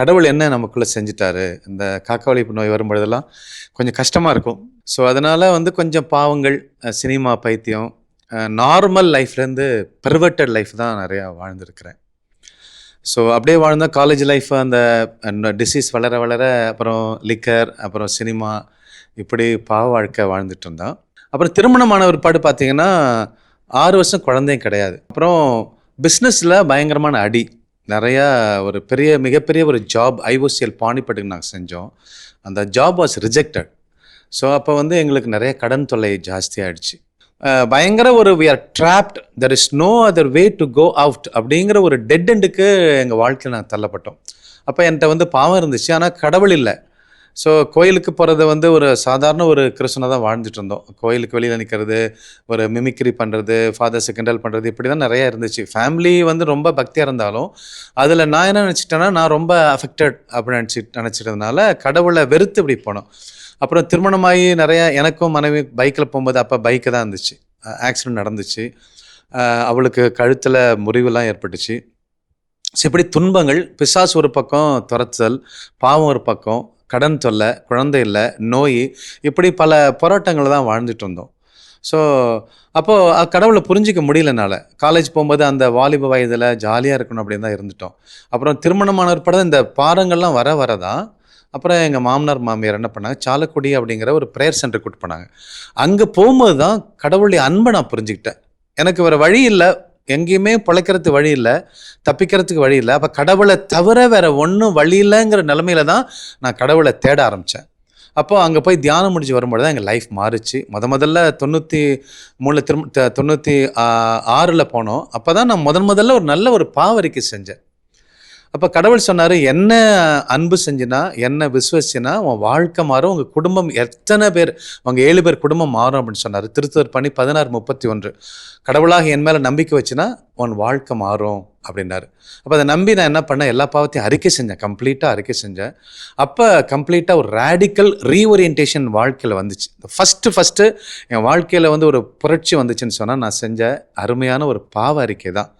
கடவுள் என்ன நமக்குள்ளே செஞ்சுட்டாரு? இந்த காக்காவளிப்பு நோய் வரும்பொழுதெல்லாம் கொஞ்சம் கஷ்டமாக இருக்கும். ஸோ அதனால் வந்து கொஞ்சம் பாவங்கள் சினிமா பைத்தியம் நார்மல் லைஃப்லேருந்து பெர்வர்டட் லைஃப் தான் நிறையா வாழ்ந்துருக்கிறேன். ஸோ அப்படியே வாழ்ந்தால் காலேஜ் லைஃப் அந்த டிசீஸ் வளர வளர அப்புறம் லிக்கர் அப்புறம் சினிமா இப்படி பாவ வாழ்க்கை வாழ்ந்துட்டு இருந்தோம் அப்புறம் திருமணமான பிற்பாடு பார்த்தீங்கன்னா ஆறு வருஷம் குழந்தையும் கிடையாது. அப்புறம் பிஸ்னஸில் பயங்கரமான அடி. நிறையா ஒரு பெரிய மிகப்பெரிய ஒரு ஜாப் ஐஓசிஎல் பாணிப்பட்டுக்கு நாங்கள் செஞ்சோம். அந்த ஜாப் வாஸ் ரிஜெக்டட் ஸோ அப்போ வந்து எங்களுக்கு நிறைய கடன் தொல்லை ஜாஸ்தியாகிடுச்சு பயங்கர ஒரு we are trapped there is no other way to go out அப்படிங்கிற ஒரு டெட் எண்டுக்கு எங்கள் வாழ்க்கையில் நாங்கள் தள்ளப்பட்டோம். அப்போ என்கிட்ட வந்து பாவம் இருந்துச்சு. ஆனால் கடவுள் இல்லை. ஸோ கோயிலுக்கு போகிறது வந்து ஒரு சாதாரண ஒரு கிறிஸ்தனாக தான் வாழ்ந்துட்டு இருந்தோம். கோயிலுக்கு வெளியில் நிற்கிறது ஒரு மிமிக்ரி பண்ணுறது ஃபாதர்ஸை கிண்டல் பண்ணுறது இப்படி தான் நிறையா இருந்துச்சு. ஃபேமிலி வந்து ரொம்ப பக்தியாக இருந்தாலும் அதில் நான் என்ன நினச்சிட்டேன்னா நான் ரொம்ப அஃபெக்டட் அப்படின்னு நினச்சி நினச்சிட்டதுனால கடவுளை வெறுத்து இப்படி போனோம். அப்புறம் திருமணமாகி நிறையா எனக்கும் மனைவி பைக்கில் போகும்போது அப்போ பைக்கு தான் இருந்துச்சு. ஆக்சிடென்ட் நடந்துச்சு. அவளுக்கு கழுத்தில் முறிவுலாம் ஏற்பட்டுச்சு. ஸோ இப்படி துன்பங்கள் பிசாஸ் ஒரு பக்கம் துரத்துதல் பாவம் ஒரு பக்கம் கடன் தொல்லை குழந்தை இல்லை நோய் இப்படி பல போராட்டங்களை தான் வாழ்ந்துட்டு இருந்தோம் ஸோ அப்போது கடவுளை புரிஞ்சிக்க முடியலனால காலேஜ் போகும்போது அந்த வாலிப வயதில் ஜாலியாக இருக்கணும் அப்படின்னு தான் இருந்துட்டோம். அப்புறம் திருமணமான படம் இந்த பாரங்கள்லாம் வர வர தான் அப்புறம் எங்கள் மாமனார் மாமியார் என்ன பண்ணாங்க? சாலக்குடி அப்படிங்கிற ஒரு ப்ரேயர் சென்டர் கூட்டு போனாங்க. அங்கே போகும்போது தான் கடவுளுடைய அன்பை நான் புரிஞ்சுக்கிட்டேன். எனக்கு வேறு வழி இல்லை எங்கேயுமே பிழைக்கிறதுக்கு வழி இல்லை தப்பிக்கிறதுக்கு வழி இல்லை. அப்போ கடவுளை தவிர வேற ஒன்றும் வழி இல்லைங்கிற நிலமையில தான் நான் கடவுளை தேட ஆரம்பித்தேன் அப்போ அங்கே போய் தியானம் முடிஞ்சு வரும்போது தான் எங்கள் லைஃப் மாறுச்சு. முத முதல்ல தொண்ணூற்றி மூணு திரும்ப தொண்ணூற்றி ஆறில் போனோம். அப்போ தான் நான் முதன் முதல்ல ஒரு நல்ல ஒரு பாவரிக்கை செஞ்சேன். அப்போ கடவுள் சொன்னார் என்ன அன்பு செஞ்சினா என்ன விசுவசினா உன் வாழ்க்கை மாறும் உங்கள் குடும்பம் எத்தனை பேர் உங்கள் ஏழு பேர் குடும்பம் மாறும் அப்படின்னு சொன்னார். திருத்தூர் பண்ணி பதினாறு முப்பத்தி ஒன்று. கடவுளாக என் மேலே நம்பிக்கை வச்சுனா உன் வாழ்க்கை மாறும் அப்படின்னாரு. அப்போ அதை நம்பி நான் என்ன பண்ணேன் எல்லா பாவத்தையும் அறிக்கை செஞ்சேன் கம்ப்ளீட்டாக அறிக்கை செஞ்சேன். அப்போ கம்ப்ளீட்டாக ஒரு ரேடிக்கல் ரீஓரியன்டேஷன் வாழ்க்கையில் வந்துச்சு. ஃபஸ்ட்டு ஃபஸ்ட்டு என் வாழ்க்கையில் வந்து ஒரு புரட்சி வந்துச்சுன்னு சொன்னால் நான் செஞ்ச அருமையான ஒரு பாவ அறிக்கை தான்.